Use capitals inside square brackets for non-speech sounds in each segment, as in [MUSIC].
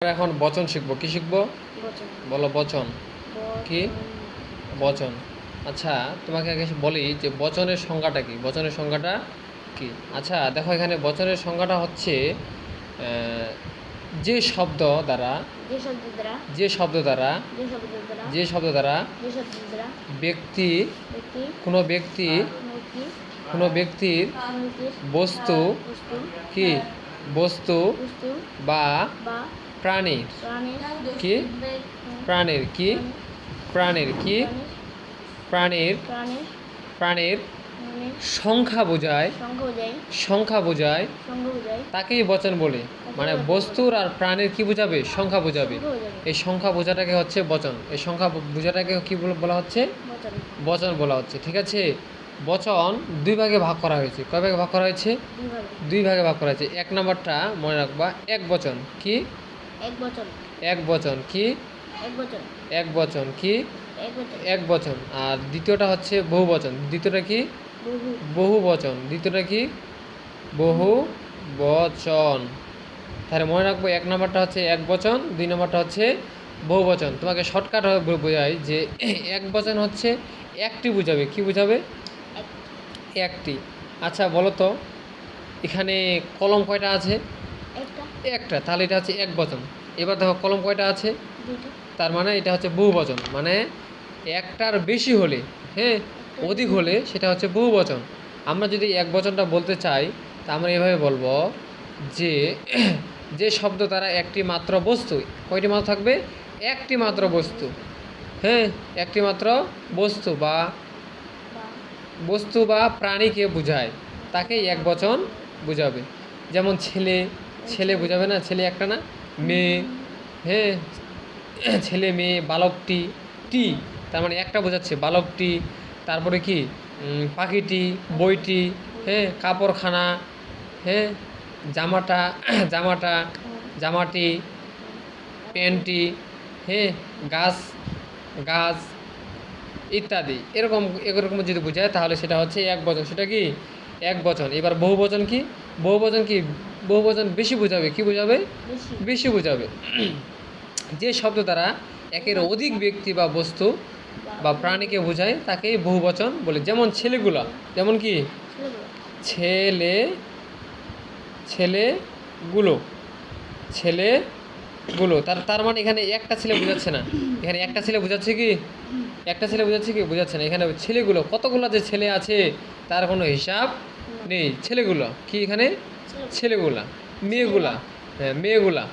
এখন বচন শিখব। কি শিখব? বলো বচন। কি? বচন। আচ্ছা তোমাকে আগে বলি যে বচনের সংজ্ঞাটা কি? বচনের সংজ্ঞাটা কি? আচ্ছা দেখো এখানে বচনের সংজ্ঞাটা হচ্ছে যে শব্দ দ্বারা যে শব্দ দ্বারা যে শব্দ দ্বারা ব্যক্তি কোনো ব্যক্তি কোনো ব্যক্তির বস্তু কি? বস্তু বস্তু বা প্রাণীর। কি? প্রাণীর কি? প্রাণীর কি? প্রাণীর। প্রাণীর সংখ্যা বোঝায়। সংখ্যা বোঝায়। তাকেই বচন বলে। মানে বস্তুর আর প্রাণের কি বোঝাবে? সংখ্যা বোঝাবে। এই সংখ্যা বোঝাটাকে হচ্ছে বচন। এই সংখ্যা বোঝাটাকে কি বল- হচ্ছে? বচন বচন বলা হচ্ছে। ঠিক আছে? বচন দুই ভাগে ভাগ করা হয়েছে। কয় ভাগে ভাগ করা হয়েছে? দুই ভাগে ভাগ করা হয়েছে। এক নম্বরটা মনে রাখবা এক বচন। কি? এক বচন। এক বচন কি? এক বচন। এক বচন কি? এক বচন। আর দ্বিতীয়টা হচ্ছে বহু বচন। দ্বিতীয়টা কি? বহু। বচন। দ্বিতীয়টা কি? বহু বচন। তাহলে মনে রাখব এক নম্বরটা হচ্ছে এক বচন দুই নম্বরটা হচ্ছে বহু বচন। তোমাকে শর্টকাট বোঝাই যে [CLEARS THROAT] এক বচন হচ্ছে একটি বুঝাবে। কি বুঝাবে? একটি। আচ্ছা বলো তো এখানে কলম কয়টা আছে? একটা। তাহলে এটা হচ্ছে এক বচন। এবার দেখো কলম কয়টা আছে? তার মানে এটা হচ্ছে বহু বচন। মানে একটার বেশি হলে হ্যাঁ অধিক হলে সেটা হচ্ছে বহু বচন। আমরা যদি এক বচনটা বলতে চাই তা আমরা এভাবে বলব যে যে শব্দ দ্বারা একটি মাত্র বস্তু কয়টি মাত্র থাকবে? একটি মাত্র বস্তু। হ্যাঁ একটি মাত্র বস্তু বা বা বস্তু বা প্রাণীকে বোঝায়। তাকে এক বচন বোঝাবে। যেমন ছেলে ছেলে বোঝাবে না, ছেলে একটা না, মেয়ে হ্যাঁ ছেলে, মেয়ে, বালকটি, টি, তার মানে একটা বোঝাচ্ছে, বালকটি, তারপরে কি পাখিটি, বইটি হ্যাঁ কাপড়খানা হ্যাঁ জামাটা জামাটা, জামাটি, প্যান্টটি হ্যাঁ গাছ গাছ ইত্যাদি, এরকম এরকম যদি বোঝায় তাহলে সেটা হচ্ছে এক বচন, সেটা কি, এক বচন, এবার বহু বচন কি বহু বচন কি? বহুবচন বেশি বোঝাবে কি বোঝাবে? বেশি। বোঝাবে। যে শব্দ দ্বারা একের অধিক ব্যক্তি বা বস্তু বা প্রাণীকে বোঝায় তাকেই বহু বচন বলে। যেমন ছেলেগুলা যেমন কি? ছেলে ছেলেগুলো ছেলেগুলো। তার তার মানে এখানে একটা ছেলে বোঝাচ্ছে না। এখানে একটা ছেলে বোঝাচ্ছে কি? একটা ছেলে বোঝাচ্ছে কি? বোঝাচ্ছে না। এখানে ছেলেগুলো কতগুলো যে ছেলে আছে তার কোনো হিসাব নেই ছেলেগুলো? কি এখানে? ছেলেগুলা। মেয়েগুলা? হ্যাঁ মেয়েগুলা।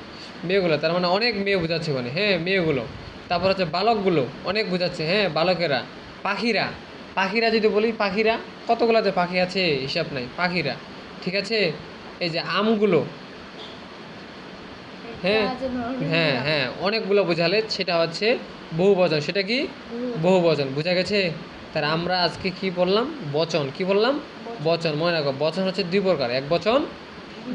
মেয়েগুলা তার মানে অনেক মেয়ে বোঝাচ্ছে ওখানে। হ্যাঁ মেয়েগুলো। তারপর হচ্ছে বালকগুলো অনেক বোঝাচ্ছে। হ্যাঁ বালকেরা। পাখিরা। পাখিরা যদি বলি পাখিরা কতগুলাতে পাখি আছে? হিসাব নাই। পাখিরা। ঠিক আছে? এই যে আমগুলো। হ্যাঁ হ্যাঁ হ্যাঁ অনেকগুলো বোঝালে সেটা হচ্ছে বহু বচন সেটা কি? বহু বহু বচন বোঝা গেছে? তার আমরা আজকে কি বললাম? বচন। কি বললাম? বচন, মনে রাখো, বচন হচ্ছে দুই প্রকার, এক বচন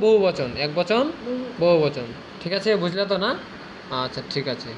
বহু বচন এক বচন বহু বচন ঠিক আছে, বুঝলে তো না? আচ্ছা ঠিক আছে।